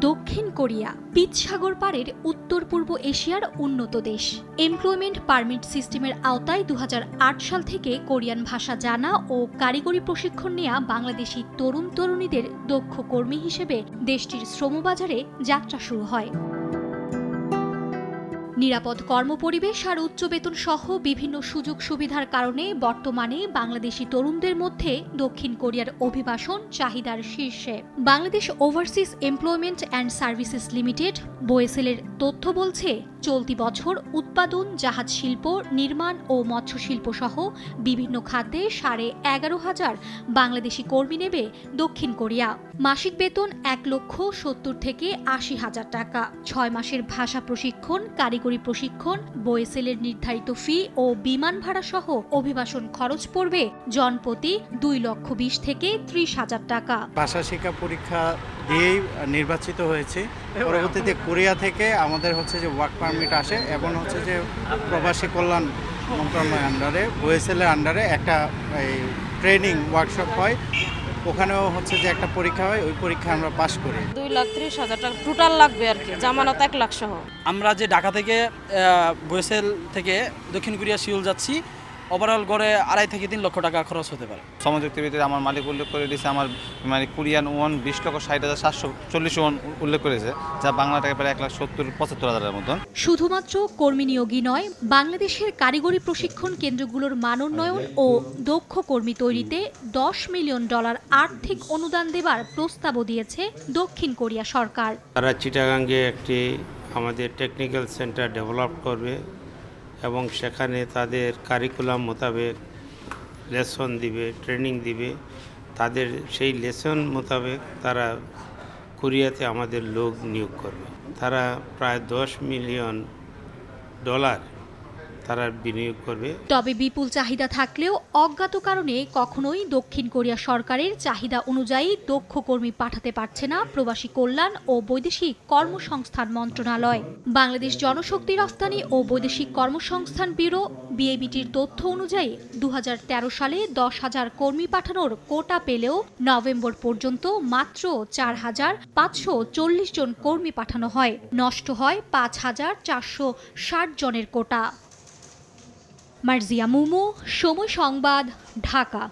দক্ষিণ Korea pitch সাগর পাড়ের উত্তর পূর্ব এশিয়ার উন্নত দেশ। এমপ্লয়মেন্ট পারমিট সিস্টেমের আওতায় দু হাজার আট সাল থেকে কোরিয়ান ভাষা জানা ও কারিগরি প্রশিক্ষণ নেয়া বাংলাদেশি তরুণ তরুণীদের দক্ষ কর্মী হিসেবে দেশটির শ্রমবাজারে যাত্রা শুরু হয়। নিরাপদ কর্মপরিবেশ আর উচ্চ বেতন সহ বিভিন্ন সুযোগ সুবিধার কারণে বর্তমানে বাংলাদেশি তরুণদের মধ্যে দক্ষিণ কোরিয়ার অভিবাসন চাহিদার শীর্ষে। Bangladesh overseas employment and services limited বোয়েসেলের তথ্য বলছে, চলতি বছর উৎপাদন, জাহাজ শিল্প, নির্মাণ ও মৎস্য শিল্প সহ বিভিন্ন খাতে সাড়ে এগারো হাজার বাংলাদেশি কর্মী নেবে দক্ষিণ কোরিয়া। মাসিক বেতন এক লক্ষ সত্তর থেকে আশি হাজার টাকা। ছয় মাসের ভাষা প্রশিক্ষণ, কারিগরি প্রশিক্ষণ বোয়েসেলের নির্ধারিত ফি ও বিমান ভাড়া সহ অভিবাসন খরচ পড়বে জনপ্রতি দুই লক্ষ বিশ থেকে ত্রিশ হাজার টাকা। ভাষা, শিক্ষা পরীক্ষা দিয়েই নির্বাচিত হয়েছে। পরবর্তীতে কোরিয়া থেকে আমাদের হচ্ছে যে ওয়ার্ক পারমিট আসে এবং হচ্ছে যে প্রবাসী কল্যাণ মন্ত্রণালয়ের আন্ডারে ওয়েসেলের আন্ডারে একটা ট্রেনিং ওয়ার্কশপ হয়। ওখানেও হচ্ছে যে একটা পরীক্ষা হয় ওই পরীক্ষা আমরা পাশ করি। দুই লাখ ত্রিশ হাজার টাকা টোটাল লাগবে আর কি জামানত এক লাখ সহ। আমরা যে ঢাকা থেকে বৈসেল থেকে দক্ষিণ কোরিয়া শিউল যাচ্ছি ওভারঅল গড়ে আড়াই থেকে তিন লক্ষ টাকা খরচ হতে পারে। সমযুক্তির ভিত্তিতে আমার মালিক উল্লেখ করে দিয়েছে আমার মানে কোরিয়ান ওয়ান বিশ লক্ষ ষাট হাজার সাতশো চল্লিশ ওয়ান উল্লেখ করেছে যা বাংলা টাকা প্রায় এক লাখ সত্তর পঁচাত্তর হাজারের মতন। শুধুমাত্র কর্মী নিয়োগই নয় বাংলাদেশের কারিগরি প্রশিক্ষণ কেন্দ্রগুলোর মানোন্নয়ন ও দক্ষ কর্মী তৈরিতে দশ মিলিয়ন ডলার আর্থিক অনুদান দেবার প্রস্তাবও দিয়েছে দক্ষিণ কোরিয়া সরকার। তারা চিটাগাঙ্গে একটি আমাদের টেকনিক্যাল সেন্টার ডেভেলপ করবে। এবং সেখানে তাদের কারিকুলাম মোতাবেক লেসন দিবে ট্রেনিং দিবে। তাদের সেই লেসন মোতাবেক তারা কোরিয়াতে আমাদের লোক নিয়োগ করবে। তারা প্রায় দশ মিলিয়ন ডলার তারা বিনিয়োগ করবে। তবে বিপুল চাহিদা থাকলেও অজ্ঞাত কারণে কখনোই দক্ষিণ কোরিয়া সরকারের চাহিদা অনুযায়ী দক্ষ কর্মী পাঠাতে পারছে না প্রবাসী কল্যাণ ও বৈদেশিক কর্মসংস্থান মন্ত্রণালয়। বাংলাদেশ জনশক্তি রফতানি ও বৈদেশিক কর্মসংস্থান ব্যুরো বিএবিটির তথ্য অনুযায়ী দু হাজার তেরো সালে দশ হাজার কর্মী পাঠানোর কোটা পেলেও নভেম্বর পর্যন্ত মাত্র চার হাজার পাঁচশো চল্লিশ জন কর্মী পাঠানো হয়। নষ্ট হয় পাঁচ হাজার চারশো ষাট জনের কোটা। মার্জিয়া মুমু সময় সংবাদ ঢাকা।